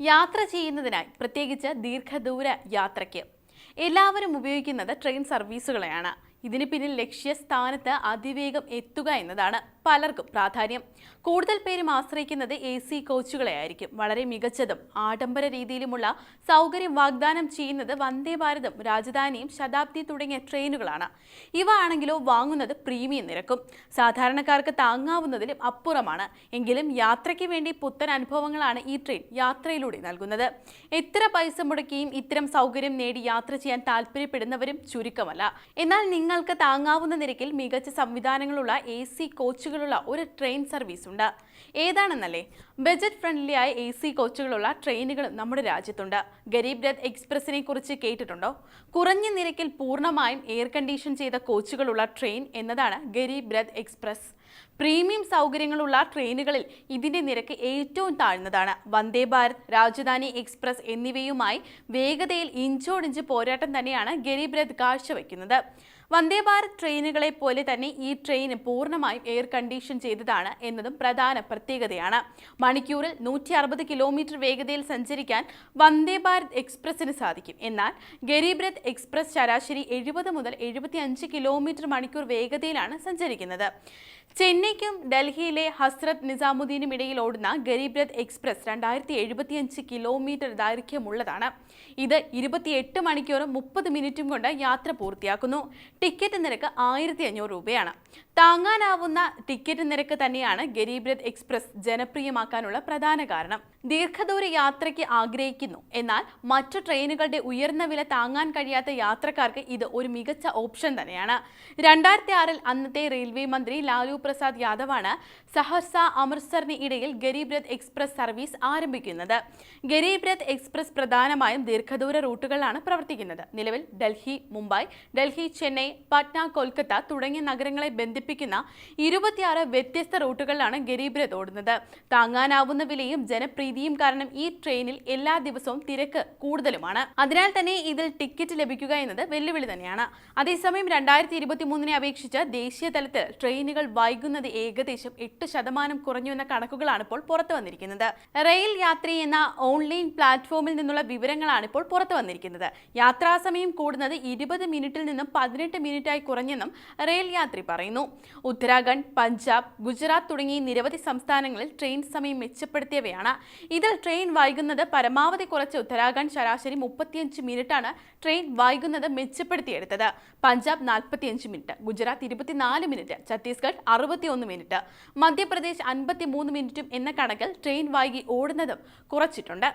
യാത്ര ചെയ്യുന്നതിനായി പ്രത്യേകിച്ച് ദീർഘദൂര യാത്രയ്ക്ക്. എല്ലാവരും ഉപയോഗിക്കുന്നത് ട്രെയിൻ സർവീസുകളെയാണ്. ഇതിന് പിന്നിൽ ലക്ഷ്യസ്ഥാനത്ത് അതിവേഗം എത്തുക എന്നതാണ് പലർക്കും പ്രാധാന്യം. കൂടുതൽ പേരും ആശ്രയിക്കുന്നത് എ സി കോച്ചുകളെ ആയിരിക്കും വളരെ മികച്ചതും ആഡംബര രീതിയിലുമുള്ള സൗകര്യം വാഗ്ദാനം ചെയ്യുന്നത് വന്ദേ ഭാരതം രാജധാനിയും ശതാബ്ദി തുടങ്ങിയ ട്രെയിനുകളാണ്. ഇവ ആണെങ്കിലോ വാങ്ങുന്നത് പ്രീമിയം നിരക്കും. സാധാരണക്കാർക്ക് താങ്ങാവുന്നതിലും അപ്പുറമാണ്. എങ്കിലും യാത്രയ്ക്ക് വേണ്ടി പുത്തൻ അനുഭവങ്ങളാണ് ഈ ട്രെയിൻ യാത്രയിലൂടെ നൽകുന്നത്. എത്ര പൈസ മുടക്കിയും ഇത്തരം സൗകര്യം നേടി യാത്ര ചെയ്യാൻ താല്പര്യപ്പെടുന്നവരും ചുരുക്കമല്ല. എന്നാൽ നിങ്ങൾക്ക് താങ്ങാവുന്ന നിരക്കിൽ മികച്ച സംവിധാനങ്ങളുള്ള എ സി കോച്ചുകളുള്ള ഒരു ട്രെയിൻ സർവീസ് ഉണ്ട് ഏതാണെന്നല്ലേ? ബജറ്റ് ഫ്രണ്ട്ലി ആയ എ സി കോച്ചുകളുള്ള ട്രെയിനുകൾ നമ്മുടെ രാജ്യത്തുണ്ട്. ഗരീബ് രഥ് എക്സ്പ്രസിനെ കുറിച്ച് കേട്ടിട്ടുണ്ടോ? കുറഞ്ഞ നിരക്കിൽ പൂർണമായും എയർ കണ്ടീഷൻ ചെയ്ത കോച്ചുകളുള്ള ട്രെയിൻ എന്നതാണ് ഗരീബ് രഥ് എക്സ്പ്രസ്. പ്രീമിയം സൗകര്യങ്ങളുള്ള ട്രെയിനുകളിൽ ഇതിന്റെ നിരക്ക് ഏറ്റവും താഴ്ന്നതാണ്. വന്ദേ ഭാരത് രാജധാനി എക്സ്പ്രസ് എന്നിവയുമായി വേഗതയിൽ ഇഞ്ചോടിഞ്ച് പോരാട്ടം തന്നെയാണ് ഗരീബ് രഥ് കാഴ്ചവെക്കുന്നത്. വന്ദേ ഭാരത് ട്രെയിനുകളെ പോലെ തന്നെ ഈ ട്രെയിൻ പൂർണമായും എയർ കണ്ടീഷൻ ചെയ്തതാണ് എന്നതും പ്രധാന പ്രത്യേകതയാണ്. മണിക്കൂറിൽ നൂറ്റി അറുപത് കിലോമീറ്റർ വേഗതയിൽ സഞ്ചരിക്കാൻ വന്ദേ ഭാരത് എക്സ്പ്രസിന് സാധിക്കും. എന്നാൽ ഗരീബ് രഥ് എക്സ്പ്രസ് ശരാശരി എഴുപത് മുതൽ എഴുപത്തി കിലോമീറ്റർ മണിക്കൂർ വേഗതയിലാണ് സഞ്ചരിക്കുന്നത്. ചെന്നൈക്കും ഡൽഹിയിലെ ഹസ്രത് നിസാമുദ്ദീനും ഇടയിൽ ഓടുന്ന ഗരീബ് രഥ് എക്സ്പ്രസ് രണ്ടായിരത്തി എഴുപത്തിയഞ്ച് കിലോമീറ്റർ ദൈർഘ്യമുള്ളതാണ്. ഇത് ഇരുപത്തിയെട്ട് മണിക്കൂറും മുപ്പത് മിനിറ്റും കൊണ്ട് യാത്ര പൂർത്തിയാക്കുന്നു. ടിക്കറ്റ് നിരക്ക് ആയിരത്തി അഞ്ഞൂറ് രൂപയാണ്. താങ്ങാനാവുന്ന ടിക്കറ്റ് നിരക്ക് തന്നെയാണ് ഗരീബ് രഥ് എക്സ്പ്രസ് ജനപ്രിയമാക്കാനുള്ള പ്രധാന കാരണം. ദീർഘദൂര യാത്രയ്ക്ക് ആഗ്രഹിക്കുന്നു. എന്നാൽ മറ്റു ട്രെയിനുകളുടെ ഉയർന്ന വില താങ്ങാൻ കഴിയാത്ത യാത്രക്കാർക്ക് ഇത് ഒരു മികച്ച ഓപ്ഷൻ തന്നെയാണ്. രണ്ടായിരത്തി ആറിൽ അന്നത്തെ റെയിൽവേ മന്ത്രി ലാലു പ്രസാദ് യാദവാണ് സഹർസ അമൃത്സറിന് ഇടയിൽ ഗരീബ് രഥ് എക്സ്പ്രസ് സർവീസ് ആരംഭിക്കുന്നത്. ഗരീബ് രഥ് എക്സ്പ്രസ് പ്രധാനമായും ദീർഘദൂര റൂട്ടുകളിലാണ് പ്രവർത്തിക്കുന്നത്. നിലവിൽ ഡൽഹി മുംബൈ ഡൽഹി ചെന്നൈ പട്ന കൊൽക്കത്ത തുടങ്ങിയ നഗരങ്ങളെ ബന്ധിപ്പിക്കുന്ന ഇരുപത്തിയാറ് വ്യത്യസ്ത റൂട്ടുകളിലാണ് ഗരീബ് രഥ് ഓടുന്നത്. താങ്ങാനാവുന്ന വിലയും ജനപ്രീതിയും കാരണം ഈ ട്രെയിനിൽ എല്ലാ ദിവസവും തിരക്ക് കൂടുതലുമാണ്. അതിനാൽ തന്നെ ഇതിൽ ടിക്കറ്റ് ലഭിക്കുക എന്നത് വെല്ലുവിളി തന്നെയാണ്. അതേസമയം രണ്ടായിരത്തി ഇരുപത്തി മൂന്നിനെ അപേക്ഷിച്ച് ദേശീയ തലത്തിൽ ട്രെയിനുകൾ വൈകുന്നത് ഏകദേശം എട്ട് ശതമാനം കുറഞ്ഞു എന്ന കണക്കുകളാണ് ഇപ്പോൾ പുറത്തു വന്നിരിക്കുന്നത്. റെയിൽ യാത്രി എന്ന ഓൺലൈൻ പ്ലാറ്റ്ഫോമിൽ നിന്നുള്ള വിവരങ്ങളാണ് ഇപ്പോൾ പുറത്തു വന്നിരിക്കുന്നത്. യാത്രാസമയം കൂടുന്നത് ഇരുപത് മിനിറ്റിൽ നിന്നും പതിനെട്ട് മിനിറ്റായി കുറഞ്ഞെന്നും റെയിൽ യാത്രി പറയുന്നു. ഉത്തരാഖണ്ഡ് പഞ്ചാബ് ഗുജറാത്ത് തുടങ്ങി നിരവധി സംസ്ഥാനങ്ങളിൽ ട്രെയിൻ സമയം മെച്ചപ്പെടുത്തിയവയാണ്. ഇതിൽ ട്രെയിൻ വൈകുന്നത് പരമാവധി കുറച്ച് ഉത്തരാഖണ്ഡ് ശരാശരി മുപ്പത്തിയഞ്ച് മിനിറ്റാണ് ട്രെയിൻ വൈകുന്നത് മെച്ചപ്പെടുത്തിയെടുത്തത്. പഞ്ചാബ് നാൽപ്പത്തിയഞ്ച് മിനിറ്റ് ഗുജറാത്ത് ഇരുപത്തിനാല് മിനിറ്റ് ഛത്തീസ്ഗഡ് അറുപത്തിയൊന്ന് മിനിറ്റ് മധ്യപ്രദേശ് അൻപത്തി മൂന്ന് മിനിറ്റും എന്ന കണക്കിൽ ട്രെയിൻ വൈകി ഓടുന്നതും കുറച്ചിട്ടുണ്ട്.